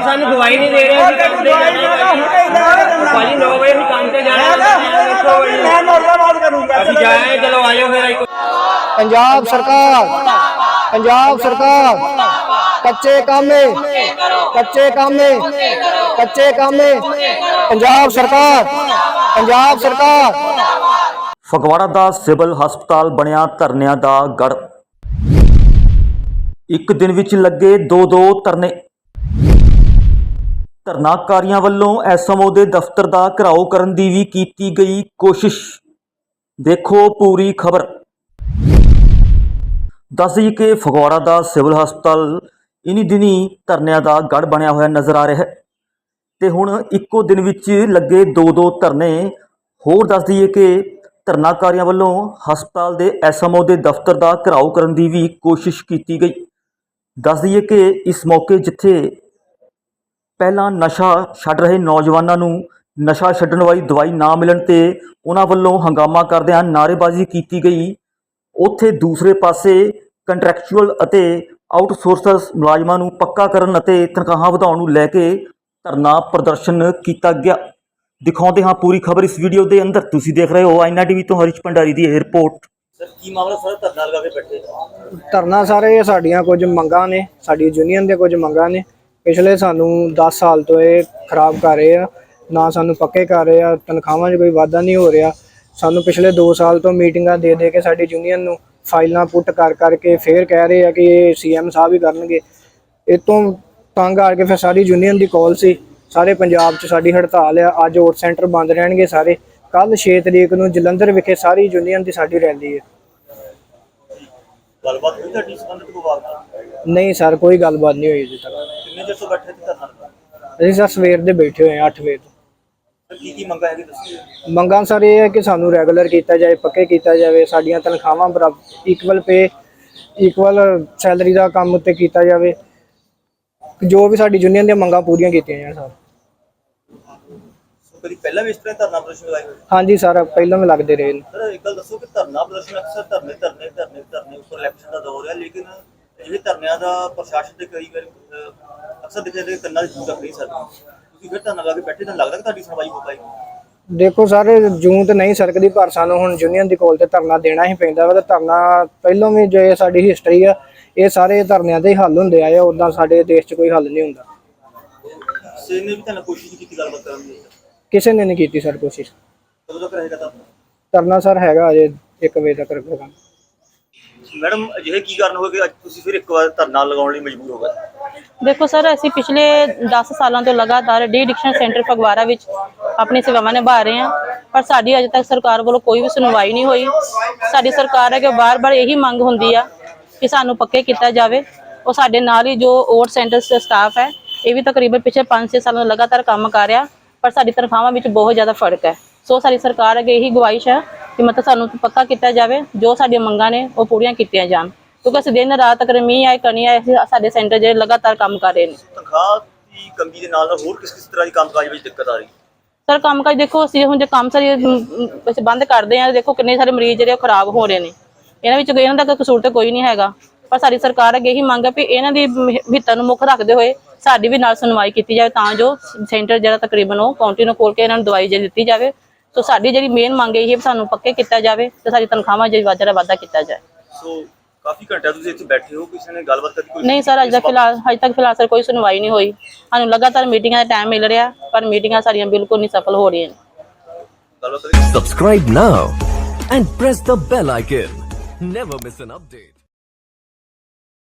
ਭਾਜੀ ਸਾਨੂੰ ਦਵਾਈ ਨਹੀਂ ਦੇ ਰਹੇ ਅਸੀਂ ਕੰਮ ਤੇ ਜਾਣਾ ਭਾਜੀ 9 ਵਜੇ ਅਸੀਂ ਕੰਮ ਤੇ ਜਾਣਾ ਮੈਂ ਬਾਤ ਕਰੂੰਗਾ ਅਸੀਂ ਜਾਏ ਚਲੋ ਆਜੋ ਫਿਰ ਪੰਜਾਬ ਸਰਕਾਰ ਪੰਜਾਬ ਸਰਕਾਰ ਕੱਚੇ ਕਾਮੇ ਕੱਚੇ ਕਾਮੇ ਕੱਚੇ ਕਾਮੇ ਪੰਜਾਬ ਸਰਕਾਰ ਪੰਜਾਬ ਸਰਕਾਰ। ਫਗਵਾੜਾ ਦਾ ਸਿਵਲ ਹਸਪਤਾਲ ਬਣਿਆ ਧਰਨਿਆਂ ਦਾ ਗੜ। ਇੱਕ ਦਿਨ ਵਿੱਚ ਲੱਗੇ ਦੋ ਦੋ ਧਰਨੇ। ਧਰਨਾਕਾਰੀਆਂ ਵੱਲੋਂ ਐਸਐਮਓ ਦੇ ਦਫ਼ਤਰ ਦਾ ਘਿਰਾਓ ਕਰਨ ਦੀ ਵੀ ਕੀਤੀ ਗਈ ਕੋਸ਼ਿਸ਼। ਦੇਖੋ ਪੂਰੀ ਖਬਰ। ਦੱਸ ਦਈਏ ਕਿ ਫਗਵਾੜਾ ਦਾ ਸਿਵਲ ਹਸਪਤਾਲ ਇਨੀ ਦਿਨੀ ਧਰਨਿਆਂ ਦਾ ਗੜ ਬਣਿਆ ਹੋਇਆ ਨਜ਼ਰ ਆ ਰਿਹਾ ਹੈ। ਤੇ ਹੁਣ ਇੱਕੋ ਦਿਨ ਵਿੱਚ ਲੱਗੇ ਦੋ ਦੋ ਧਰਨੇ ਹੋਰ ਦੱਸ ਦਈਏ ਕਿ ਧਰਨਾਕਾਰੀਆਂ ਵੱਲੋਂ ਹਸਪਤਾਲ ਦੇ ਐਸਐਮਓ ਦੇ ਦਫ਼ਤਰ ਦਾ ਘਿਰਾਓ ਕਰਨ ਦੀ ਵੀ ਕੋਸ਼ਿਸ਼ ਕੀਤੀ ਗਈ। ਦੱਸ ਦਈਏ ਕਿ ਇਸ ਮੌਕੇ ਜਿੱਥੇ ਪਹਿਲਾਂ ਨਸ਼ਾ ਛੱਡ ਰਹੇ ਨੌਜਵਾਨਾਂ ਨੂੰ ਨਸ਼ਾ ਛੱਡਣ ਵਾਲੀ ਦਵਾਈ ਨਾ ਮਿਲਣ ਤੇ ਉਹਨਾਂ ਵੱਲੋਂ ਹੰਗਾਮਾ ਕਰਦਿਆਂ ਨਾਅਰੇਬਾਜ਼ੀ ਕੀਤੀ ਗਈ। ਉੱਥੇ ਦੂਸਰੇ ਪਾਸੇ ਕੰਟਰੈਕਚੁਅਲ ਅਤੇ ਆਊਟਸੋਰਸਰਸ ਮੁਲਾਜ਼ਮਾਂ ਨੂੰ ਪੱਕਾ ਕਰਨ ਅਤੇ ਤਨਖਾਹਾਂ ਵਧਾਉਣ ਨੂੰ ਲੈ ਕੇ ਧਰਨਾ ਪ੍ਰਦਰਸ਼ਨ ਕੀਤਾ ਗਿਆ। ਦਿਖਾਉਂਦੇ ਹਾਂ ਪੂਰੀ ਖਬਰ ਇਸ ਵੀਡੀਓ ਦੇ ਅੰਦਰ। ਤੁਸੀਂ ਦੇਖ ਰਹੇ ਹੋ ਆਈਨਾ ਟੀਵੀ ਤੋਂ ਹਰੀਸ਼ ਭੰਡਾਰੀ ਦੀ ਇਹ ਰਿਪੋਰਟ। ਧਰਨਾ ਸਾਰੇ ਇਹ ਸਾਡੀਆਂ ਕੁਝ ਮੰਗਾਂ ਨੇ ਸਾਡੀ ਯੂਨੀਅਨ ਦੇ ਕੁਝ ਮੰਗਾਂ ਨੇ। ਪਿਛਲੇ ਸਾਨੂੰ 10 ਸਾਲ ਤੋਂ ਇਹ ਖਰਾਬ ਕਰ ਰਹੇ ਆ ਨਾ ਸਾਨੂੰ ਪੱਕੇ ਕਰ ਰਹੇ ਆ ਤਨਖਾਹਾਂ 'ਚ ਕੋਈ ਵਾਧਾ ਨਹੀਂ ਹੋ ਰਿਹਾ। ਸਾਨੂੰ ਪਿਛਲੇ 2 ਸਾਲ ਤੋਂ ਮੀਟਿੰਗਾਂ ਦੇ ਦੇ ਕੇ ਸਾਡੀ ਯੂਨੀਅਨ ਨੂੰ ਫਾਈਲਾਂ ਪੁੱਟ ਕਰ ਕਰਕੇ ਫੇਰ ਕਹਿ ਰਹੇ ਆ ਕਿ ਇਹ ਸੀਐਮ ਸਾਹਿਬ ਹੀ ਕਰਨਗੇ। ਇਹ ਤੋਂ ਤੰਗ ਆ ਕੇ ਫਿਰ ਸਾਰੀ ਯੂਨੀਅਨ ਦੀ ਕਾਲ ਸੀ। ਸਾਰੇ ਪੰਜਾਬ 'ਚ ਸਾਡੀ ਹੜਤਾਲ ਆ ਅੱਜ ਓਟ ਸੈਂਟਰ ਬੰਦ ਰਹਿਣਗੇ ਸਾਰੇ। ਕੱਲ 6 ਤਰੀਕ ਨੂੰ ਜਲੰਧਰ ਵਿਖੇ ਸਾਰੀ ਯੂਨੀਅਨ ਦੀ ਸਾਡੀ ਰੈਲੀ ਹੈ ਗੱਲਬਾਤ ਹੋਈ ਤੁਹਾਡੀ? ਸੰਬੰਧਿਤ ਵਿਭਾਗ ਨਾਲ ਨਹੀਂ ਸਰ ਕੋਈ ਗੱਲਬਾਤ ਨਹੀਂ ਹੋਈ ਅਜੇ ਤੱਕ। ਕਿੰਨੇ ਚਿਰ ਤੋਂ ਬੈਠੇ ਤੇ ਧਰਨਾ ਲਗਾ ਅਸੀਂ ਸਰ ਸਵੇਰ ਦੇ ਬੈਠੇ ਹੋਏ ਹਾਂ 8 ਵਜੇ ਤੋਂ। ਕੀ ਕੀ ਮੰਗਾ ਹੈਗੀ ਦੱਸੋ ਮੰਗਾਂ ਸਰ ਇਹ ਹੈ ਕਿ ਸਾਨੂੰ ਰੈਗੂਲਰ ਕੀਤਾ ਜਾਏ ਪੱਕੇ ਕੀਤਾ ਜਾਵੇ ਸਾਡੀਆਂ ਤਨਖਾਹਾਂ ਬਰਾਬਰ ਇਕੁਅਲ ਪੇ ਇਕੁਅਲ ਸੈਲਰੀ ਦਾ ਕੰਮ ਉੱਤੇ ਕੀਤਾ ਜਾਵੇ। ਜੋ ਵੀ ਸਾਡੀ ਯੂਨੀਅਨ ਦੀਆਂ ਮੰਗਾਂ ਪੂਰੀਆਂ ਕੀਤੀਆਂ ਜਾਣ ਸਰ। ਕਦੀ ਪਹਿਲਾਂ ਵੀ ਇਸ ਤਰ੍ਹਾਂ ਧਰਨਾ ਪ੍ਰਦਰਸ਼ਨ ਲਗਾਏ ਹੋਏ? ਹਾਂਜੀ ਸਰ ਪਹਿਲਾਂ ਵੀ ਲੱਗਦੇ ਰਹੇ ਨੇ। ਸਰ ਇੱਕ ਗੱਲ ਦੱਸੋ ਕਿ ਧਰਨਾ ਪ੍ਰਦਰਸ਼ਨ ਅਕਸਰ ਧਰਨੇ ਧਰਨੇ ਧਰਨੇ ਧਰਨੇ ਉੱਪਰ ਇਲੈਕਸ਼ਨ ਦਾ ਦੌਰ ਹੈ ਲੇਕਿਨ ਜਿਹੜੇ ਧਰਨਿਆਂ ਦਾ ਪ੍ਰਸ਼ਾਸਨ ਦੇ ਕਈ ਵਾਰ ਅਹ, ਅਕਸਰ ਦਿਖਦੇ ਨੇ ਕੰਨਾਂ ਦੀ ਜੂੰ ਤੱਕ ਨਹੀਂ ਸਕਦੀ ਤੁਸੀਂ ਫਿਰ ਧਰਨਾ ਲਾ ਕੇ ਬੈਠੇ ਤਾਂ ਲੱਗਦਾ ਕਿ ਤੁਹਾਡੀ ਸੁਣਵਾਈ ਹੋ ਪਾਏਗੀ ਦੇਖੋ ਸਰ ਜੂਨ ਤੇ ਨਹੀਂ ਸਰਕਦੀ ਪਰ ਸਾਨੂੰ ਹੁਣ ਯੂਨੀਅਨ ਦੀ ਕੋਲ ਤੇ ਧਰਨਾ ਦੇਣਾ ਹੀ ਪੈਂਦਾ ਵਾ ਤੇ ਧਰਨਾ ਪਹਿਲਾਂ ਵੀ ਜੋ ਇਹ ਸਾਡੀ ਹਿਸਟਰੀ ਆ ਇਹ ਸਾਰੇ ਧਰਨਿਆਂ ਦੇ ਹੀ ਹੱਲ ਹੁੰਦੇ ਆਏ ਆ ਉਦਾਂ ਸਾਡੇ ਦੇਸ਼ 'ਚ ਕੋਈ ਹੱਲ ਨਹੀਂ ਹੁੰਦਾ। ਸੇ ਨੇ ਵੀ ਤੁਹਾਨੂੰ ਕੋਸ਼ਿਸ਼ ਨਹੀਂ ਕੀਤੀ ਗੱਲਬਾਤ ਕਰਨ ਦੀ? ਕਿਸੇ ਨੇ ਨਹੀਂ ਕੀਤੀ ਸਰ ਕੋਸ਼ਿਸ਼। ਕਦੋਂ ਤੱਕ ਰਹੇਗਾ ਧਰਨਾ? ਧਰਨਾ ਸਰ ਹੈਗਾ ਅਜੇ 1 ਵਜੇ ਤੱਕ ਰੱਖੇਗਾ ਮੈਡਮ, ਅਜਿਹੇ ਕੀ ਕਾਰਨ ਹੋਏ ਕਿ ਅੱਜ ਤੁਸੀਂ ਫਿਰ ਇੱਕ ਵਾਰ ਧਰਨਾ ਲਗਾਉਣ ਲਈ ਮਜਬੂਰ ਹੋ ਗਏ? ਦੇਖੋ ਸਰ, ਅਸੀਂ ਪਿਛਲੇ 10 ਸਾਲਾਂ ਤੋਂ ਲਗਾਤਾਰ ਡੀ ਐਡਿਕਸ਼ਨ ਸੈਂਟਰ ਫਗਵਾੜਾ ਵਿੱਚ ਆਪਣੀ ਸੇਵਾਵਾਂ ਨਿਭਾ ਰਹੇ ਹਾਂ। ਪਰ ਸਾਡੀ ਅਜੇ ਤੱਕ ਸਰਕਾਰ ਵੱਲੋਂ ਕੋਈ ਵੀ ਸੁਣਵਾਈ ਨਹੀਂ ਹੋਈ। ਸਾਡੀ ਸਰਕਾਰ ਹੈ ਕਿ ਬਾਰ-ਬਾਰ ਇਹੀ ਮੰਗ ਹੁੰਦੀ ਆ ਕਿ ਸਾਨੂੰ ਪੱਕੇ ਕੀਤਾ ਜਾਵੇ। ਉਹ ਸਾਡੇ ਨਾਲ ਹੀ ਜੋ ਓਟ ਸੈਂਟਰ ਸਟਾਫ ਹੈ, ਇਹ ਵੀ ਤਕਰੀਬਨ ਪਿਛਲੇ 5-6 ਸਾਲਾਂ ਤੋਂ ਲਗਾਤਾਰ ਕੰਮ ਕਰ ਰਿਹਾ। ਪਰ ਸਾਡੀ ਤਨਖਾਹਾਂ ਵਿੱਚ ਬਹੁਤ ਜ਼ਿਆਦਾ ਫ਼ਰਕ ਹੈ। ਸੋ ਸਾਡੀ ਸਰਕਾਰ ਅੱਗੇ ਇਹੀ ਗੁਆਇਸ਼ ਹੈ ਕਿ ਮਤਲਬ ਸਾਨੂੰ ਪੱਕਾ ਕੀਤਾ ਜਾਵੇ ਜੋ ਸਾਡੀਆਂ ਮੰਗਾਂ ਨੇ ਉਹ ਪੂਰੀਆਂ ਕੀਤੀਆਂ ਜਾਣ। ਕਿਉਂਕਿ ਅਸੀਂ ਦਿਨ ਰਾਤ ਅਗਰ ਮੀਂਹ ਆਏ ਕਣੀ ਆਏ ਅਸੀਂ- ਸਾਡੇ ਸੈਂਟਰ ਜਿਹੜੇ ਲਗਾਤਾਰ ਕੰਮ ਕਰ ਰਹੇ ਨੇ। ਤਨਖਾਹ ਦੀ ਕਮੀ ਦੇ ਨਾਲ ਨਾਲ ਹੋਰ ਕਿਸ ਕਿਸ ਤਰ੍ਹਾਂ ਦੀ ਕੰਮਕਾਜ ਵਿੱਚ ਦਿੱਕਤ ਆ ਰਹੀ? ਹੈ ਸਰ ਕੰਮ ਕਾਜ ਦੇਖੋ ਅਸੀਂ ਹੁਣ ਜੇ ਕੰਮ ਸਾਰੀ ਅਸੀਂ ਬੰਦ ਕਰਦੇ ਆ ਦੇਖੋ ਕਿੰਨੇ ਸਾਰੇ ਮਰੀਜ਼ ਜਿਹੜੇ ਉਹ ਖਰਾਬ ਹੋ ਰਹੇ ਨੇ। ਇਹਨਾਂ ਵਿੱਚ ਕੋਈ- ਇਹਨਾਂ ਦਾ ਕੋਈ ਕਸੂਰ ਤੇ ਕੋਈ ਨਹੀਂ ਹੈਗਾ। ਪਰ ਸਾਡੀ ਸਰਕਾਰ ਅੱਗੇ ਇਹੀ ਮੰਗ ਹੈ ਵੀ ਇਹਨਾਂ ਦੀ ਹਿੱਤਾਂ ਨੂੰ ਮੁੱਖ ਰੱਖਦੇ ਹੋਏ ਸਾਡੀ ਵੀ ਨਾਲ ਸੁਣਵਾਈ ਕੀਤੀ ਜਾਵੇ ਤਾਂ ਜੋ ਸੈਂਟਰ ਜਿਹੜਾ ਤਕਰੀਬਨ ਉਹ ਕਾਉਂਟੀ ਨੂੰ ਖੋਲ ਕੇ ਇਹਨਾਂ ਨੂੰ ਦਵਾਈ ਜੇ ਦਿੱਤੀ ਜਾਵੇ। ਸੋ ਸਾਡੀ ਜਿਹੜੀ ਮੇਨ ਮੰਗ ਇਹ ਹੈ ਵੀ ਸਾਨੂੰ ਪੱਕੇ ਕੀਤਾ ਜਾਵੇ ਤੇ ਸਾਡੀ ਤਨਖਾਹਾਂ ਜਿਹੜੀ ਵਾਧਾ ਵਾਧਾ ਕੀਤਾ ਜਾਏ ਸੋ ਕਾਫੀ ਘੰਟਿਆਂ ਤੁਸੀਂ ਇੱਥੇ ਬੈਠੇ ਹੋ ਕਿਸੇ ਨੇ ਗੱਲਬਾਤ ਕਰੀ ਕੋਈ ਨਹੀਂ ਸਰ ਅੱਜ ਤੱਕ ਫਿਲਹਾਲ ਅਜੇ ਤੱਕ ਫਿਲਹਾਲ ਸਰ ਕੋਈ ਸੁਣਵਾਈ ਨਹੀਂ ਹੋਈ ਸਾਨੂੰ ਲਗਾਤਾਰ ਮੀਟਿੰਗਾਂ ਦਾ ਟਾਈਮ ਮਿਲ ਰਿਹਾ ਪਰ ਮੀਟਿੰਗਾਂ ਸਾਡੀਆਂ ਬਿਲਕੁਲ ਨਹੀਂ ਸਫਲ ਹੋ ਰਹੀਆਂ ਗੱਲਬਾਤ ਕਰੀ Subscribe now and press the bell icon. Never miss an update.